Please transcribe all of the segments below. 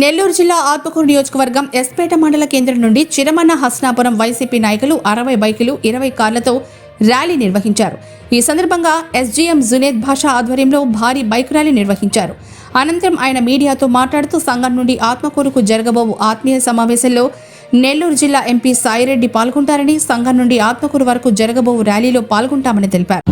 నెల్లూరు జిల్లా ఆత్మకూరు నియోజకవర్గం ఎస్పేట మండల కేంద్రం నుండి చిరమన్న హస్నాపురం వైసీపీ నాయకులు అరవై బైకులు ఇరవై కార్లతో ర్యాలీ నిర్వహించారు. ఈ సందర్భంగా ఎస్జీఎం జునేద్ భాషా ఆధ్వర్యంలో భారీ బైక్ ర్యాలీ నిర్వహించారు. అనంతరం ఆయన మీడియాతో మాట్లాడుతూ సంఘం నుండి ఆత్మకూరుకు జరగబోవు ఆత్మీయ సమావేశంలో నెల్లూరు జిల్లా ఎంపీ సాయిరెడ్డి పాల్గొంటారని సంఘం నుండి ఆత్మకూరు వరకు జరగబోవు ర్యాలీలో పాల్గొంటామని తెలిపారు.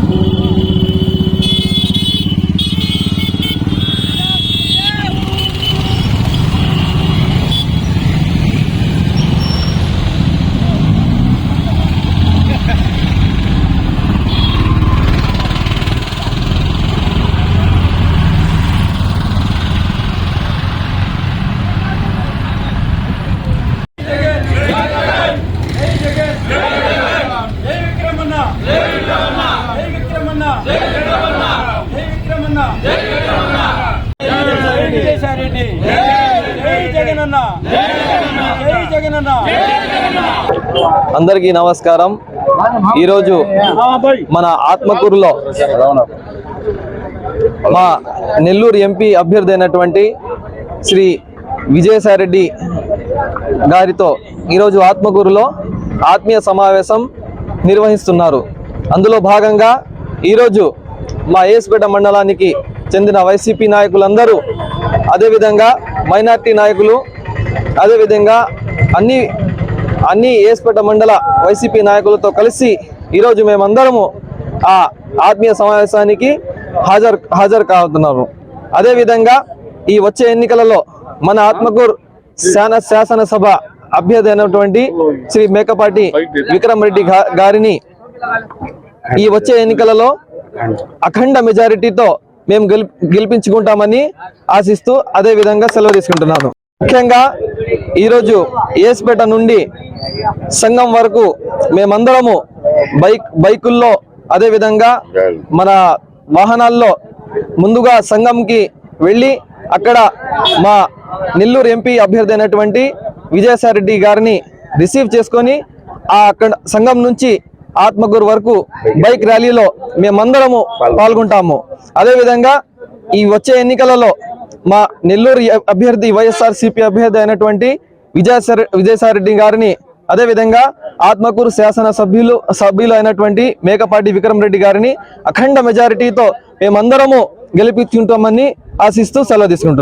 విజయసాయిరెడ్డి జగనన్న జగనన్న అందరికీ నమస్కారం. ఈరోజు మన ఆత్మకూరులో మా నెల్లూరు ఎంపీ అభ్యర్థి అయినటువంటి శ్రీ విజయసాయిరెడ్డి గారితో ఈరోజు ఆత్మకూరులో ఆత్మీయ సమావేశం నిర్వహిస్తున్నారు. అందులో భాగంగా ఈరోజు మా ఏసుపేట మండలానికి చెందిన వైసీపీ నాయకులందరూ అదేవిధంగా మైనార్టీ నాయకులు అదేవిధంగా అన్ని అన్ని ఏసుపేట మండల వైసీపీ నాయకులతో కలిసి ఈరోజు మేమందరము ఆ ఆత్మీయ సమావేశానికి హాజరు హాజరు కావుతున్నాము అదేవిధంగా ఈ వచ్చే ఎన్నికలలో మన ఆత్మకూరు శాన శాసనసభ అభ్యర్థి అయినటువంటి శ్రీ మేకపాటి విక్రమ్ రెడ్డి గారిని ఈ వచ్చే ఎన్నికలలో అఖండ మెజారిటీతో మేము గెలి గెలిపించుకుంటామని ఆశిస్తూ అదే విధంగా సెలవు తీసుకుంటున్నాను. ముఖ్యంగా ఈరోజు ఏస్పేట నుండి సంఘం వరకు మేమందరము బైక్ బైకుల్లో అదే విధంగా మన వాహనాల్లో ముందుగా సంఘంకి వెళ్ళి అక్కడ మా నెల్లూరు ఎంపీ అభ్యర్థి అయినటువంటి విజయసాయిరెడ్డి గారిని రిసీవ్ చేసుకొని ఆ అక్కడ సంఘం నుంచి ఆత్మకూరు వరకు బైక్ ర్యాలీలో మేమందరము పాల్గొంటాము. అదేవిధంగా ఈ వచ్చే ఎన్నికలలో మా నెల్లూరు అభ్యర్థి వైఎస్ఆర్ సిపి అభ్యర్థి అయినటువంటి విజయసాయి విజయసాయిరెడ్డి గారిని అదేవిధంగా ఆత్మకూరు శాసన సభ్యులు సభ్యులు అయినటువంటి మేకపాటి విక్రమ్ రెడ్డి గారిని అఖండ మెజారిటీతో మేమందరము గెలిపించుకుంటామని ఆశిస్తూ సెలవు తీసుకుంటున్నాం.